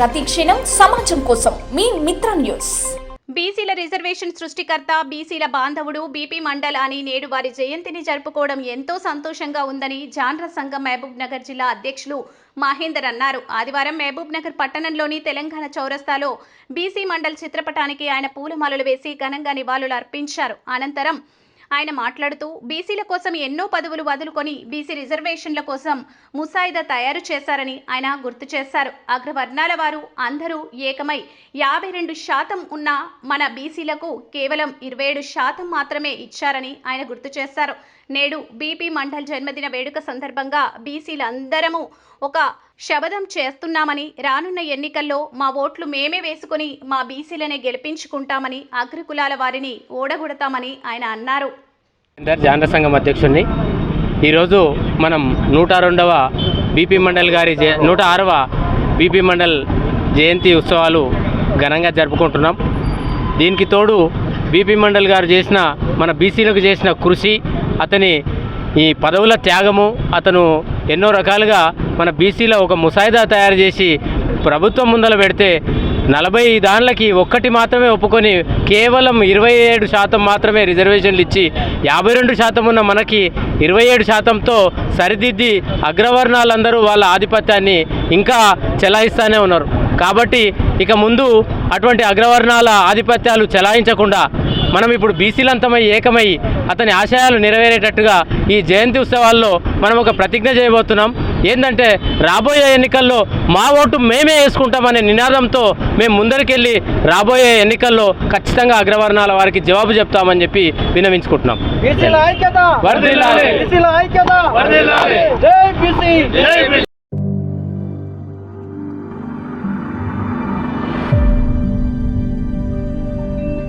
ప్రతిక్షణం సమాజం కోసం మీ మిత్ర న్యూస్. బీసీల రిజర్వేషన్ సృష్టికర్త బీసీల బాంధవుడు బీపీ మండల్ అని నేడు వారి జయంతిని జరుపుకోవడం ఎంతో సంతోషంగా ఉందని జాన్ర సంఘం మహబూబ్ నగర్ జిల్లా అధ్యక్షులు మహేందర్ అన్నారు. ఆదివారం మహబూబ్ నగర్ పట్టణంలోని తెలంగాణ చౌరస్తాలో బీసీ మండల్ చిత్రపటానికి ఆయన పూలమాలలు వేసి ఘనంగా నివాళులు అర్పించారు. అనంతరం ఆయన మాట్లాడుతూ బీసీల కోసం ఎన్నో పదవులు వదులుకొని బీసీ రిజర్వేషన్ల కోసం ముసాయిదా తయారు చేశారని ఆయన గుర్తు చేశారు. అగ్రవర్ణాల వారు అందరూ ఏకమై యాభై రెండు శాతం ఉన్న మన బీసీలకు కేవలం ఇరవై ఏడు శాతం మాత్రమే ఇచ్చారని ఆయన గుర్తు చేశారు. నేడు బీపీ మండల్ జన్మదిన వేడుక సందర్భంగా బీసీలందరము ఒక శబదం చేస్తున్నామని రానున్న ఎన్నికల్లో మా ఓట్లు మేమే వేసుకుని మా బీసీలనే గెలిపించుకుంటామని అగ్రకులాల వారిని ఓడగొడతామని ఆయన అన్నారు. ఇంటర్ జానర సంఘం అధ్యక్షుడిని ఈరోజు మనం నూట రెండవ బీపీ మండల్ గారి జయ నూట ఆరవ బీపీ మండల్ జయంతి ఉత్సవాలు ఘనంగా జరుపుకుంటున్నాం. దీనికి తోడు బీపీ మండల్ గారు చేసిన మన బీసీలకు చేసిన కృషి అతని ఈ పదవుల త్యాగము అతను ఎన్నో రకాలుగా మన బీసీలో ఒక ముసాయిదా తయారు చేసి ప్రభుత్వం ముందర పెడితే నలభై దానిలకి ఒక్కటి మాత్రమే ఒప్పుకొని కేవలం ఇరవై ఏడు శాతం మాత్రమే రిజర్వేషన్లు ఇచ్చి యాభై రెండు శాతం ఉన్న మనకి ఇరవై ఏడు శాతంతో సరిదిద్ది అగ్రవర్ణాలందరూ వాళ్ళ ఆధిపత్యాన్ని ఇంకా చెలాయిస్తూనే ఉన్నారు. కాబట్టి ఇక ముందు అటువంటి అగ్రవర్ణాల ఆధిపత్యాలు చెలాయించకుండా మనం ఇప్పుడు బీసీలంతమై ఏకమై అతని ఆశయాలు నెరవేరేటట్టుగా ఈ జయంతి ఉత్సవాల్లో మనం ఒక ప్రతిజ్ఞ చేయబోతున్నాం. ఏంటంటే రాబోయే ఎన్నికల్లో మా ఓటు మేమే వేసుకుంటామనే నినాదంతో మేము ముందరికెళ్ళి రాబోయే ఎన్నికల్లో ఖచ్చితంగా అగ్రవర్ణాల వారికి జవాబు చెప్తామని చెప్పి వినవించుకుంటున్నాం. వర్ధిల్లాలి.